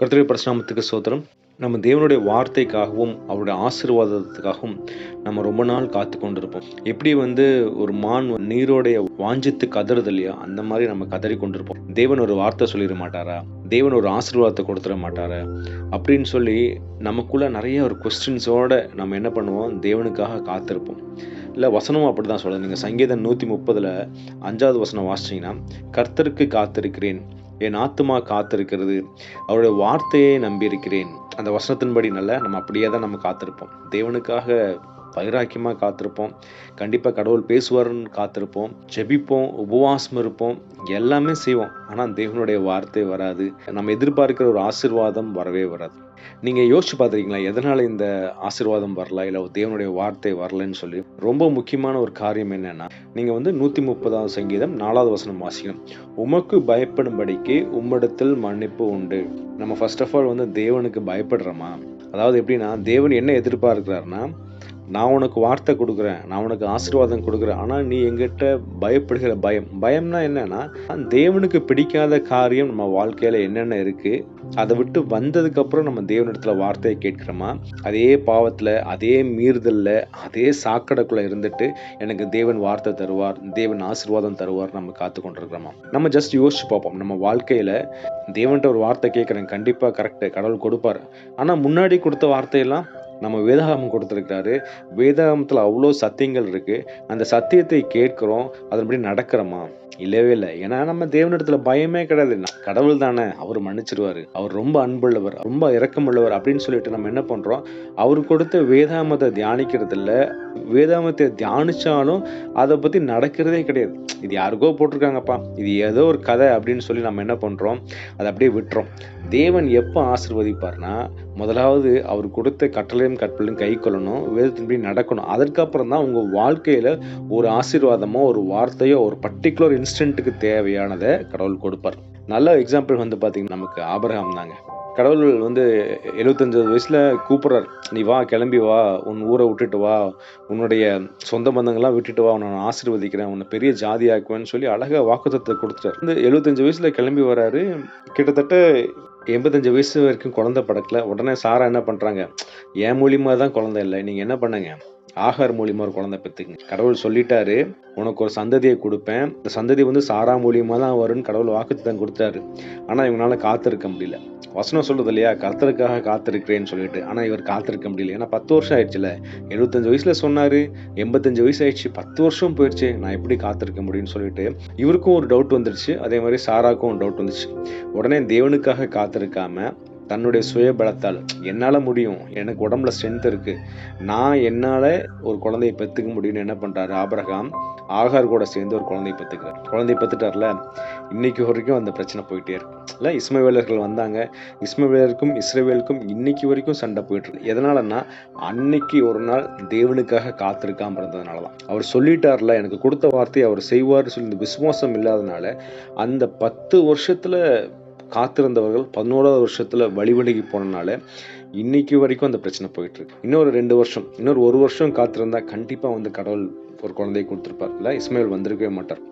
கர்த்தரை பரசுராமத்துக்கு சோதரம் நம்ம தேவனுடைய வார்த்தைக்காகவும் அவருடைய ஆசீர்வாதத்துக்காகவும் நம்ம ரொம்ப நாள் காத்து கொண்டிருப்போம். எப்படி வந்து ஒரு மான் நீரோடைய வாஞ்சித்து கதறுது இல்லையா? அந்த மாதிரி நம்ம கதறி கொண்டிருப்போம். தேவன் ஒரு வார்த்தை சொல்லிட மாட்டாரா? தேவன் ஒரு ஆசீர்வாதத்தை கொடுத்துட மாட்டாரா? அப்படின்னு சொல்லி நமக்குள்ள நிறைய ஒரு கொஸ்டின்ஸோட நம்ம என்ன பண்ணுவோம்? தேவனுக்காக காத்திருப்போம். இல்லை வசனமும் அப்படி தான் சொல்லுது. நீங்கள் சங்கீதம் நூற்றி முப்பதில் அஞ்சாவது வசனம் வாசிச்சிங்கன்னா கர்த்தருக்கு காத்திருக்கிறேன் என் ஆத்துமா காத்திருக்கிறது. அவருடைய வார்த்தையை நம்பியிருக்கிறேன். அந்த வசனத்தின்படி நல்ல நம்ம அப்படியே தான் நம்ம காத்திருப்போம். தேவனுக்காக வைராக்கியமாக காத்திருப்போம். கண்டிப்பாக கடவுள் பேசுவார்னு காத்திருப்போம். ஜெபிப்போம் உபவாசம் இருப்போம். எல்லாமே செய்வோம். ஆனால் தேவனுடைய வார்த்தை வராது. நம்ம எதிர்பார்க்கிற ஒரு ஆசிர்வாதம் வரவே வராது. நீங்கள் யோசிச்சு பார்த்துருக்கீங்களா? எதனால் இந்த ஆசிர்வாதம் வரல? இல்லை தேவனுடைய வார்த்தை வரலன்னு சொல்லி. ரொம்ப முக்கியமான ஒரு காரியம் என்னென்னா நீங்கள் வந்து நூற்றி முப்பதாவது சங்கீதம் நாலாவது வசனம் வாசிக்கணும். உமக்கு பயப்படும்படிக்கு உம்மிடத்தில் மன்னிப்பு உண்டு. நம்ம ஃபர்ஸ்ட் ஆஃப் ஆல் வந்து தேவனுக்கு பயப்படுறோமா? அதாவது எப்படின்னா தேவன் என்ன எதிர்பார்க்கிறாருன்னா நான் உனக்கு வார்த்தை கொடுக்குறேன் நான் உனக்கு ஆசீர்வாதம் கொடுக்குறேன். ஆனால் நீ எங்கிட்ட பயப்படுகிற பயம். பயம்னா என்னன்னா தேவனுக்கு பிடிக்காத காரியம் நம்ம வாழ்க்கையில் என்னென்ன இருக்குது அதை விட்டு வந்ததுக்கப்புறம் நம்ம தேவனிடத்தில் வார்த்தையை கேட்குறோமா? அதே பாவத்தில் அதே மீறுதலில் அதே சாக்கடைக்குள்ளே இருந்துட்டு எனக்கு தேவன் வார்த்தை தருவார் தேவன் ஆசீர்வாதம் தருவார் நம்ம காத்து கொண்டிருக்கிறோமா? நம்ம ஜஸ்ட் யோசிச்சு பார்ப்போம். நம்ம வாழ்க்கையில் தேவன்கிட்ட ஒரு வார்த்தை கேட்குறேன் கண்டிப்பாக கரெக்டு கடவுள் கொடுப்பார். ஆனால் முன்னாடி கொடுத்த வார்த்தையெல்லாம் நம்ம வேதாகமம் கொடுத்துருக்காரு வேதாகமத்தில் அவ்வளோ சத்தியங்கள் இருக்குது அந்த சத்தியத்தை கேட்குறோம். அதன்படி நடக்கிறோமா? இல்லவே இல்லை. ஏன்னா நம்ம தேவனிடத்தில் பயமே கிடையாது. கடவுள் தானே. அவர் மன்னிச்சிருவாரு. அவர் ரொம்ப அன்புள்ளவர். ரொம்ப இரக்கமுள்ளவர் அப்படின்னு சொல்லிட்டு நம்ம என்ன பண்றோம்? அவர் கொடுத்த வேதாமத்தை தியானிக்கிறதில்ல. வேதாமத்தை தியானிச்சாலும் அதை பத்தி நடக்கிறதே கிடையாது. இது யாருக்கோ போட்டிருக்காங்கப்பா. இது ஏதோ ஒரு கதை அப்படின்னு சொல்லி நம்ம என்ன பண்றோம்? அதை அப்படியே விட்டுறோம். தேவன் எப்போ ஆசிர்வதிப்பார்னா முதலாவது அவர் கொடுத்த கட்டளையும் கற்பலையும் கை கொள்ளணும் வேதத்தின்படி நடக்கணும். அதற்கப்புறம் தான் உங்கள் வாழ்க்கையில் ஒரு ஆசீர்வாதமோ ஒரு வார்த்தையோ ஒரு பர்டிகுலர் இன்ஸ்டன்ட்டுக்கு தேவையானதை கடவுள் கொடுப்பார். நல்ல எக்ஸாம்பிள் வந்து பார்த்திங்கன்னா நமக்கு ஆபரகம் தாங்க. கடவுள் வந்து எழுபத்தஞ்சு வயசில் கூப்பிட்றார். நீ வா கிளம்பி வா. உன் ஊரை விட்டுட்டு வா. உன்னுடைய சொந்த பந்தங்கள்லாம் விட்டுட்டு வா. உன்னை நான் ஆசீர்வதிக்கிறேன். உன்னை பெரிய ஜாதி ஆக்குவேன்னு சொல்லி அழகாக வாக்குத்தத்தை கொடுத்துட்டார். வந்து எழுபத்தஞ்சு வயசில் கிளம்பி வராரு. கிட்டத்தட்ட எண்பத்தஞ்சு வயசு வரைக்கும் குழந்தை படக்கல. உடனே சாரா என்ன பண்ணுறாங்க என் மூலியமாக தான் குழந்தை இல்லை. நீங்கள் என்ன பண்ணுங்க? ஆகார் மூலியமா ஒரு குழந்தை பெற்றுக்குங்க கடவுள் சொல்லிட்டாரு உனக்கு ஒரு சந்ததியை கொடுப்பேன். இந்த சந்ததி வந்து சாரா மூலியமா தான் வரும்னு கடவுள் வாக்குத்தான் கொடுத்தாரு. ஆனா இவங்களால காத்திருக்க முடியல. வசனம் சொல்றது இல்லையா? கர்த்தருக்காக காத்திருக்கிறேன்னு சொல்லிட்டு. ஆனா இவர் காத்திருக்க முடியல. ஏன்னா பத்து வருஷம் ஆயிடுச்சுல. எழுபத்தஞ்சு வயசுல சொன்னாரு. எண்பத்தஞ்சு வயசு ஆயிடுச்சு. பத்து வருஷம் போயிடுச்சு. நான் எப்படி காத்திருக்க முடியும்னு சொல்லிட்டு இவருக்கும் ஒரு டவுட் வந்துருச்சு. அதே மாதிரி சாராக்கும் ஒரு டவுட் வந்துச்சு. உடனே தேவனுக்காக காத்திருக்காம தன்னுடைய சுய பலத்தால் என்னால் முடியும். எனக்கு உடம்புல ஸ்ட்ரென்த் இருக்குது நான் என்னால் ஒரு குழந்தையை பெற்றுக்க முடியும்னு என்ன பண்ணுறாரு ஆபரகாம் ஆகார் கூட சேர்ந்து ஒரு குழந்தையை பெற்றுக்கிறார் குழந்தையை பெற்றுட்டார்ல இன்னைக்கு வரைக்கும் அந்த பிரச்சனை போயிட்டே இருக்கும் இல்லை இஸ்மவேலர்கள் வந்தாங்க. இஸ்மவேலருக்கும் இஸ்ரேவேலுக்கும் இன்னைக்கு வரைக்கும் சண்டை போயிட்டுருக்கு எதனாலன்னா அன்னைக்கு ஒரு நாள் தேவனுக்காக காத்திருக்காம இருந்ததுனால தான். அவர் சொல்லிட்டார்ல எனக்கு கொடுத்த வார்த்தையை அவர் செய்வார்னு சொல்லி இந்த விசுவாசம் இல்லாதனால அந்த பத்து வருஷத்தில் காத்திருந்தவர்கள் பதினோராவது வருஷத்துல வழிவழுகி போனனால இன்னைக்கு வரைக்கும் அந்த பிரச்சனை போயிட்டு இருக்கு. இன்னொரு ரெண்டு வருஷம் இன்னொரு ஒரு வருஷம் காத்திருந்தா கண்டிப்பா வந்து கடவுள் ஒரு குழந்தையை கொடுத்துருப்பார்ல இல்லை இஸ்மாயில் வந்திருக்கவே மாட்டார்.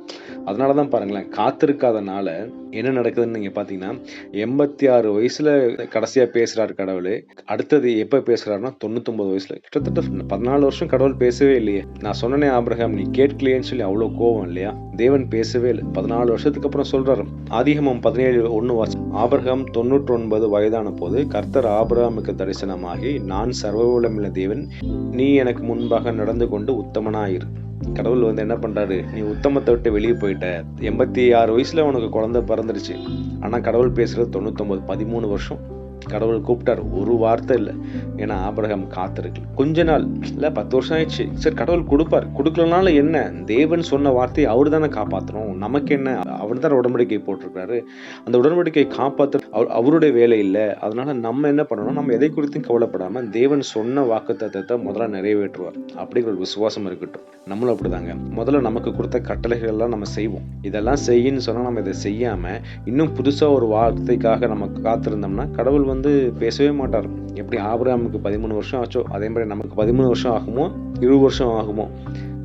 அதனால தான் பாருங்களேன் காத்திருக்காதனால என்ன நடக்குதுன்னு நீங்கள் பார்த்தீங்கன்னா எண்பத்தி ஆறு வயசில் கடைசியாக பேசுகிறார் கடவுள். அடுத்தது எப்போ பேசுகிறாருன்னா தொண்ணூத்தொம்பது வயசில். கிட்டத்தட்ட பதினாலு வருஷம் கடவுள் பேசவே இல்லையே. நான் சொன்னனே ஆபிரகாம் நீ கேட்கலையேன்னு சொல்லி அவ்வளோ கோவம் இல்லையா? தேவன் பேசவே இல்லை. பதினாலு வருஷத்துக்கு அப்புறம் சொல்கிறாரு ஆதிகமம் பதினேழு ஒன்று வாசி ஆபிரகாம் தொண்ணூற்றி ஒன்பது வயதான போது கர்த்தர் ஆபிரகாமுக்கு தரிசனமாகி நான் சர்வவல்லமுள்ள தேவன் நீ எனக்கு முன்பாக நடந்து கொண்டு உத்தமனாயிரு. கடவுள் வந்து என்ன பண்றாரு? நீ உத்தமத்தை விட்டு வெளியே போயிட்ட. எண்பத்தி ஆறு வயசுல உனக்கு குழந்தை பிறந்துருச்சு. ஆனா கடவுள் பேசுறது தொண்ணூத்தொம்பது பதிமூணு வருஷம். கடவுள் கூப்பிட்டார். ஒரு வார்த்தை இல்லை. ஏன்னா ஆபரகம் காத்திருக்கு கொஞ்ச நாள் இல்லை பத்து வருஷம் ஆயிடுச்சு. சரி கடவுள் கொடுப்பார். கொடுக்கலனால என்ன? தேவன் சொன்ன வார்த்தையை அவர் தானே காப்பாற்றணும் நமக்கு என்ன? அவர் தான் உடன்படிக்கை போட்டிருக்காரு அந்த உடன்படிக்கையை காப்பாற்ற அவர் அவருடைய வேலை இல்லை. அதனால நம்ம என்ன பண்ணணும்? நம்ம எதை குறித்தும் கவலைப்படாமல் தேவன் சொன்ன வாக்கு தத்துவத்தை முதல்ல நிறைவேற்றுவார். அப்படிங்கிற ஒரு விசுவாசம் இருக்கட்டும். நம்மளும் அப்படிதாங்க. முதல்ல நமக்கு கொடுத்த கட்டளைகள் எல்லாம் நம்ம செய்வோம். இதெல்லாம் செய்யின்னு சொன்னால் நம்ம இதை செய்யாமல் இன்னும் புதுசாக ஒரு வார்த்தைக்காக நம்ம காத்திருந்தோம்னா கடவுள் வந்து வந்து பேசவே மாட்டார். எப்படி ஆபிரகாமுக்கு பதிமூணு வருஷம் ஆச்சோ அதே மாதிரி நமக்கு பதிமூணு வருஷம் ஆகுமோ இருபது வருஷம் ஆகுமோ?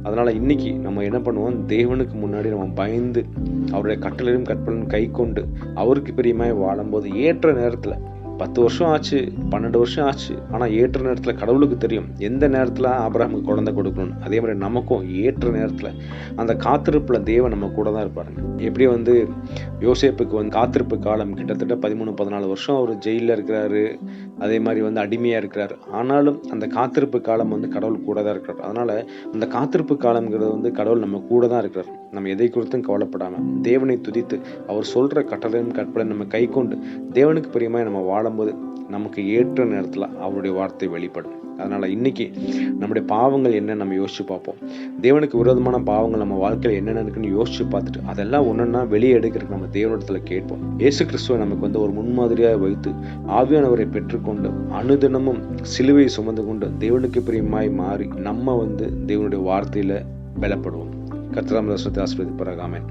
அதனால் இன்னைக்கு நம்ம என்ன பண்ணுவோம்? தேவனுக்கு முன்னாடி நம்ம பயந்து அவருடைய கட்டளையும் கற்பனையும் கை கொண்டு அவருக்கு பெரியமாய் வாழும்போது ஏற்ற நேரத்தில் பத்து வருஷம் ஆச்சு பன்னெண்டு வருஷம் ஆச்சு. ஆனால் ஏற்ற நேரத்தில் கடவுளுக்கு தெரியும் எந்த நேரத்தில் ஆபிரகாமுக்கு குழந்தை கொடுக்கணும் அதே மாதிரி நமக்கும் ஏற்ற நேரத்தில் அந்த காத்திருப்பில் தேவன் நம்ம கூட தான் இருப்பாருங்க. எப்படி வந்து யோசேப்புக்கு வந்து காத்திருப்பு காலம் கிட்டத்தட்ட பதிமூணு பதினாலு வருஷம் அவர் ஜெயிலில் இருக்கிறாரு. அதே மாதிரி வந்து அடிமையாக இருக்கிறாரு. ஆனாலும் அந்த காத்திருப்பு காலம் வந்து கடவுள் கூட தான் இருக்கிறார். அதனால் அந்த காத்திருப்பு காலம்ங்கிறது வந்து கடவுள் நம்ம கூட தான் இருக்கிறார். நம்ம எதை குறித்தும் கவலைப்படாமல் தேவனை துதித்து அவர் சொல்கிற கட்டளையும் கற்பனை நம்ம கை கொண்டு தேவனுக்கு பிரியமாக நம்ம வாழ பாடும்போது நமக்கு ஏற்ற நேரத்தில் அவருடைய வார்த்தை வெளிப்படும். அதனால் இன்னைக்கு நம்முடைய பாவங்கள் என்ன நம்ம யோசிச்சு பார்ப்போம். தேவனுக்கு விரோதமான பாவங்கள் நம்ம வாழ்க்கையில் என்னென்ன இருக்குன்னு யோசிச்சு பார்த்துட்டு அதெல்லாம் ஒன்றுன்னா வெளியே எடுக்கிறதுக்கு நம்ம தேவனிடத்தில் கேட்போம். ஏசு கிறிஸ்துவை நமக்கு வந்து ஒரு முன்மாதிரியாக வைத்து ஆவியானவரை பெற்றுக்கொண்டு அனுதினமும் சிலுவை சுமந்து கொண்டு தேவனுக்கு பிரியமாய் மாறி நம்ம வந்து தேவனுடைய வார்த்தையில் பலப்படுவோம். கத்திராமதாசத்தை ஆஸ்வதிப்பாராக ஆமென்.